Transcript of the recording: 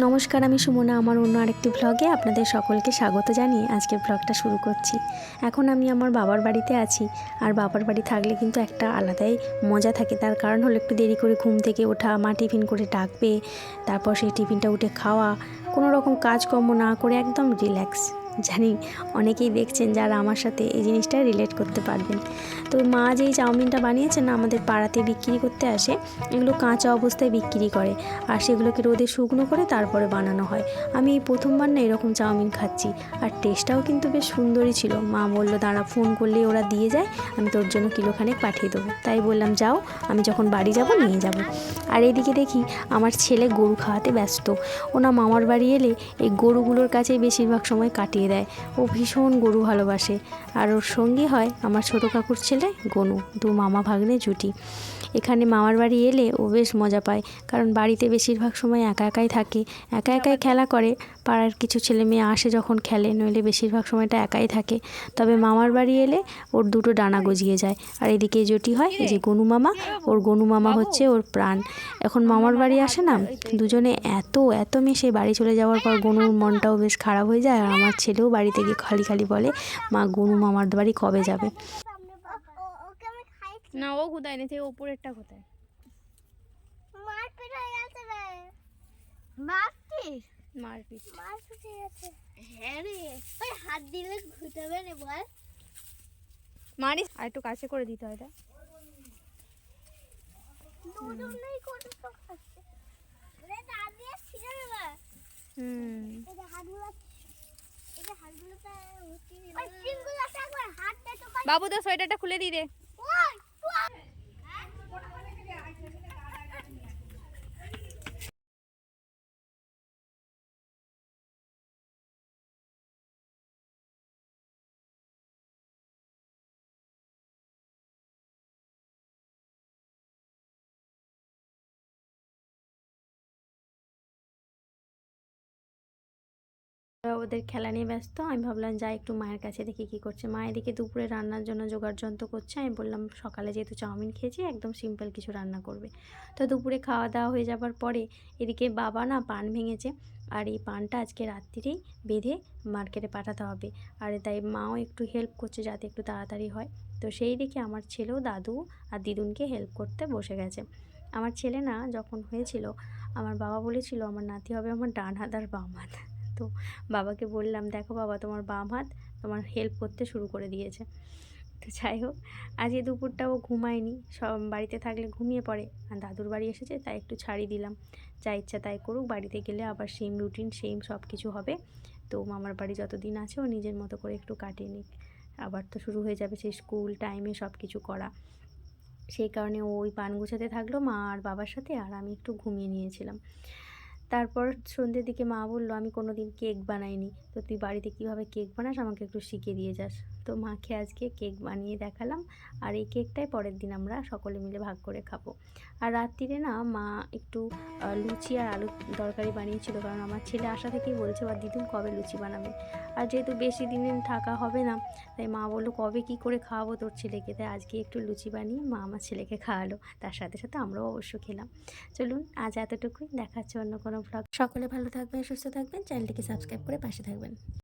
নমস্কার, আমি সুমনা। আমার অন্য আরেকটি ব্লগে আপনাদের সকলকে স্বাগত জানিয়ে আজকের ব্লগটা শুরু করছি। এখন আমি আমার বাবার বাড়িতে আছি। আর বাবার বাড়ি থাকলে কিন্তু একটা আলাদাই মজা থাকে। তার কারণ হলো একটু দেরি করে ঘুম থেকে ওঠা, মা টিফিন করে ডাকবে, তারপর সেই টিফিনটা উঠে খাওয়া, কোনো রকম কাজকর্ম না করে একদম রিল্যাক্স জানি অনেকেই দেখছেন যারা আমার সাথে এই জিনিসটা রিলেট করতে পারবেন। তো মা যেই চাউমিনটা বানিয়েছেন না, আমাদের পাড়াতে বিক্রি করতে আসে, এগুলো কাঁচা অবস্থায় বিক্রি করে আর সেগুলোকে রোদে শুকনো করে তারপরে বানানো হয়। আমি এই প্রথমবার না এরকম চাউমিন খাচ্ছি আর টেস্টটাও কিন্তু বেশ সুন্দরই ছিল। মা বলল, দাঁড়া ফোন করলেই ওরা দিয়ে যায়, আমি তোর জন্য কিলোখানেক পাঠিয়ে দেবো। তাই বললাম, যাও, আমি যখন বাড়ি যাব নিয়ে যাব। আর এদিকে দেখি আমার ছেলে গরু খাওয়াতে ব্যস্ত। ওনা মামার বাড়ি এলে এই গরুগুলোর কাছেই বেশিরভাগ সময় কাটিয়ে দেয়। ও ভীষণ গরু ভালোবাসে। আর ওর সঙ্গী হয় আমার ছোটো কাকুর ছেলে গনু, দু মামা ভাগ্নে জুটি। এখানে মামার বাড়ি এলে ও বেশ মজা পায়, কারণ বাড়িতে বেশিরভাগ সময় একা একাই থাকে। একা একাই খেলা করে, পাড়ার কিছু ছেলে মেয়ে আসে যখন খেলে, নইলে বেশিরভাগ সময়টা একাই থাকে। তবে মামার বাড়ি এলে ওর দুটো ডানা গজিয়ে যায়, আর এদিকে জুটি হয় এই যে গনু মামা, ওর গনু মামা হচ্ছে ওর প্রাণ। এখন মামার বাড়ি আসে না, দুজনে এত এত মেশে বাড়ি চলে যাওয়ার পর গনুর মনটাও বেশ খারাপ হয়ে যায়, আর আমার ছেলেও বাড়িতে গিয়ে খালি খালি বলে মা গনু মামার বাড়ি কবে যাবে? না ও কোথায়? নেই সেই ওপরেরটা কোথায়? মারপিট হয়ে গেছে রে। মারপিট? মারপিট। মারপিট হয়ে গেছে। হ্যাঁ রে ওই হাত দিলে ঘুটাবে বল। মারিস? আর একটু কাছে করে দিতে হয় এটা হুম এই যে হাতগুলো এই যে হাতগুলোতে উঠি ওই চিনগুলোতে একবার হাতটা তো বাবু তো সোয়েটারটা খুলে দিয়ে দে। ওদের খেলা নিয়ে ব্যস্ত। আমি ভাবলাম যাই একটু মায়ের কাছে দেখি কী করছে। মা এদিকে দুপুরে রান্নার জন্য জোগাড় যন্ত্র করছে। আমি বললাম, সকালে যেহেতু চাউমিন খেয়েছি, একদম সিম্পল কিছু রান্না করবে। তো দুপুরে খাওয়া দাওয়া হয়ে যাবার পরে এদিকে বাবা না পান ভেঙেছে। আর এই পানটা আজকে রাত্রিরেই বেঁধে মার্কেটে পাঠাতে হবে। আর তাই মাও একটু হেল্প করছে যাতে একটু তাড়াতাড়ি হয়। তো সেই দেখে আমার ছেলেও দাদু আর দিদুনকে হেল্প করতে বসে গেছে। আমার ছেলে না, যখন হয়েছিল, আমার বাবা বলেছিল, আমার নাতি হবে আমার ডান হাত আর বাম হাত। তো বাবাকে বললাম, দেখো বাবা, তোমার বাম হাত তোমার হেল্প করতে শুরু করে দিয়েছে। তো যাই হোক আজকে দুপুরটা ও ঘুমায়নি। সব বাড়িতে থাকলে ঘুমিয়ে পড়ে। আর দাদুর বাড়ি এসেছে, তাই একটু ছাড়ি দিলাম। যা ইচ্ছা তাই করুক, বাড়িতে গেলে আবার সেম রুটিন সেম সব কিছু হবে। তো মামার বাড়ি যতদিন আছে, ও নিজের মতো করে একটু কাটিয়ে নিক। আবার তো শুরু হয়ে যাবে সেই স্কুল টাইমে সব কিছু করা। সেই কারণে ওই পান গুছাতে থাকল মা আর বাবার সাথে, আর আমি একটু ঘুমিয়ে নিয়েছিলাম। তারপর সন্ধ্যের দিকে মা বলল, আমি কোনো দিন কেক বানাইনি। তো তুই বাড়িতে কীভাবে কেক বানাস? আমাকে একটু শিখিয়ে দিয়ে যাস। তো মাকে আজকে কেক বানিয়ে দেখালাম। আর এই কেকটাই পরের দিন আমরা সকলে মিলে ভাগ করে খাব। আর রাত্রিরে না মা একটু লুচি আর আলু তরকারি বানিয়েছিল। কারণ আমার ছেলে আসা থেকেই বলছে, বা দিদুন কবে লুচি বানাবে? আর যেহেতু বেশি দিন থাকা হবে না, তাই মা বলল, কবে কি করে খাওয়াবো তোর ছেলেকে? তাই আজকে একটু লুচি বানিয়ে মা আমার ছেলেকে খাওয়ালো। তার সাথে সাথে আমরাও অবশ্য খেলাম। চলুন আজ এতটুকুই। দেখাচ্ছে অন্য কোনো ব্লগ। সকলে ভালো থাকবেন সুস্থ থাকবেন। চ্যানেলটিকে সাবস্ক্রাইব করে পাশে থাকবেন।